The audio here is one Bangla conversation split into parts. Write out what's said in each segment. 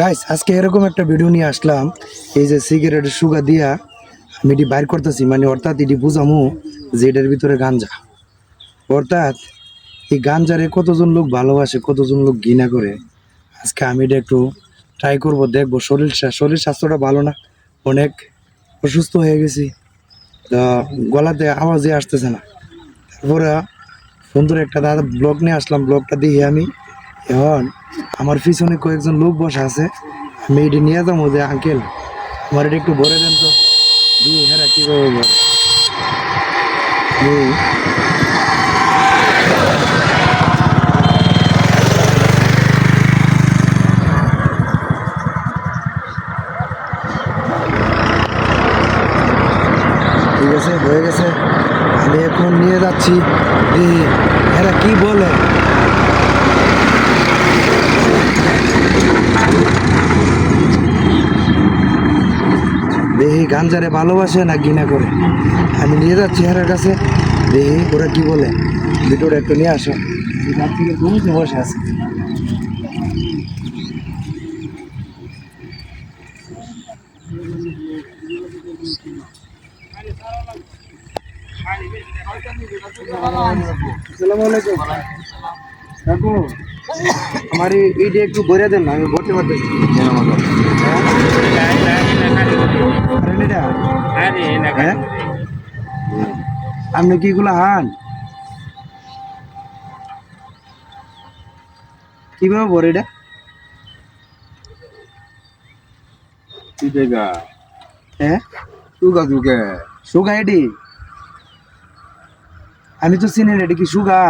গাইস আজকে এরকম একটা ভিডিও নিয়ে আসলাম। এই যে সিগারেটের সুগা দিয়া আমি এটি বাইর করতেছি মানে অর্থাৎ এটি বুঝামু যে এটার ভিতরে গাঞ্জা। অর্থাৎ এই গাঞ্জারে কতজন লোক ভালোবাসে, কতজন লোক ঘৃণা করে? আজকে আমি এটা একটু ট্রাই করব, দেখব। শরীর শরীর স্বাস্থ্যটা ভালো না, অনেক অসুস্থ হয়ে গেছি। গলাতে আওয়াজই আসতেছে না। তারপরে সুন্দর একটা দাদা ব্লগ নিয়ে আসলাম। ব্লগটা দিয়ে আমি। এখন আমার পিছনে কয়েকজন লোক বসে আছে। আমি এটি নিয়ে যাব যে আঙ্কেল আমার এটা একটু ভরে দেন তো। দিয়ে হ্যাঁ কীভাবে ভরে ঠিক আছে, হয়ে গেছে। আমি এখন নিয়ে যাচ্ছি। এরা কি বলে দেখি গাঞ্জারে ভালোবাসে না ঘৃণা করে? আমি নিয়ে যাচ্ছি হেরার কাছে। দেখি ওরা কি বলে। ভিডিওটা একটু নিয়ে আসো। বসে আছে। আমার এই- এইটা একটু ভরে দেন না, আমি ভরতে পারতেছি? আপনি কি এগুলো হান কীভাবে ভরে এটা? হ্যাঁ? সুগা এটি? আমি তো চিনি এটা কি সুগা?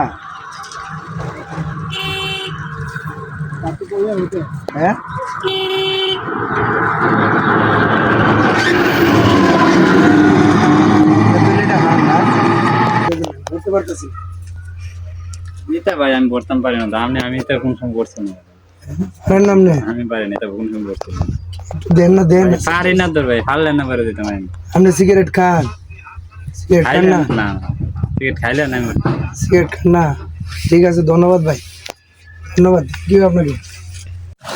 হ্যাঁ তাহলে এটা হান না বুঝতে পারতেছি নিতে ভাই আমি পড়তাম পারি না আমি আমি তো কোন সময় করছি না। আপনার নাম নেই? আমি পারি না তো কোন সময় করছি না। দেন না দেন। পারি না তোর ভাই পারলে না পারে দিতাম আমি। আপনি সিগারেট খান। সিগারেট খান না? না টিকিট খাইলে না আমি। সিগারেট খান না। ঠিক আছে ধন্যবাদ ভাই। ধন্যবাদ কি আপনাকে?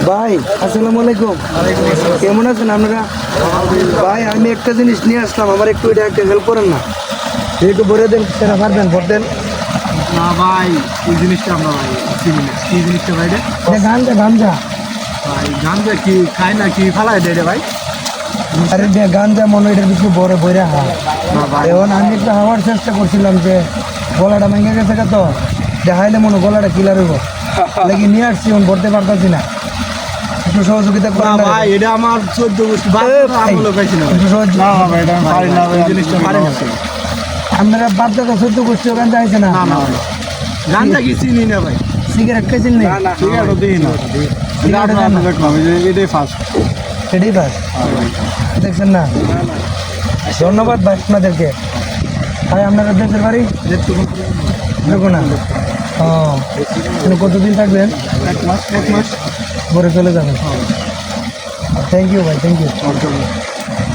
ভাই আসসালামু আলাইকুম। কেমন আছেন আপনারা? ভাই আমি একটা জিনিস নিয়ে আসলাম আমার একটু এটা একটা হেল্প করেন না। একটু ভরে দেন সেটা পারবেন ভরতেন না ভাই এই জিনিসটা আমরা ভাই চিনি না। কি জিনিসটা ভাই রে? এটা গাঞ্জা গাঞ্জা। ভাই গাঞ্জা কি খায় না কি ফালাই দেয় রে ভাই? আরে দিয়ে গাঞ্জা মনে এটার কিছু বড় বইরে হয়। এখন আমি একটু হওয়ার চেষ্টা করছিলাম যে গলাটা ভেঙে গেছে তো দেখাইলে মনে গলাটা কিলার হইব। লেগে নিয়ে আসছি এখন ভরতে পারতাছি না। একটু সহযোগিতা করেন না ভাই এটা আমার চোদ্দ না একটু সহজ- না ভাই এটা পারি না জিনিসটা পারি না। আপনারা বাচ্চাটা সহ্য করছে ওখান থেকে না। না না ভাই কি চিনি না ভাই? সিগারেট খাইছেন নেই ঠিক আছে দিই না দেখলাম যে এটাই ফার্স্ট সেটাই বাস দেখছেন না? ধন্যবাদ ভাই আপনাদেরকে। ভাই আপনারা দেশের বাড়ি? দেখো না। ও কতদিন থাকবেন? এক মাস এক মাস। পরে চলে যাবেন। থ্যাংক ইউ ভাই থ্যাংক ইউ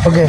ওকে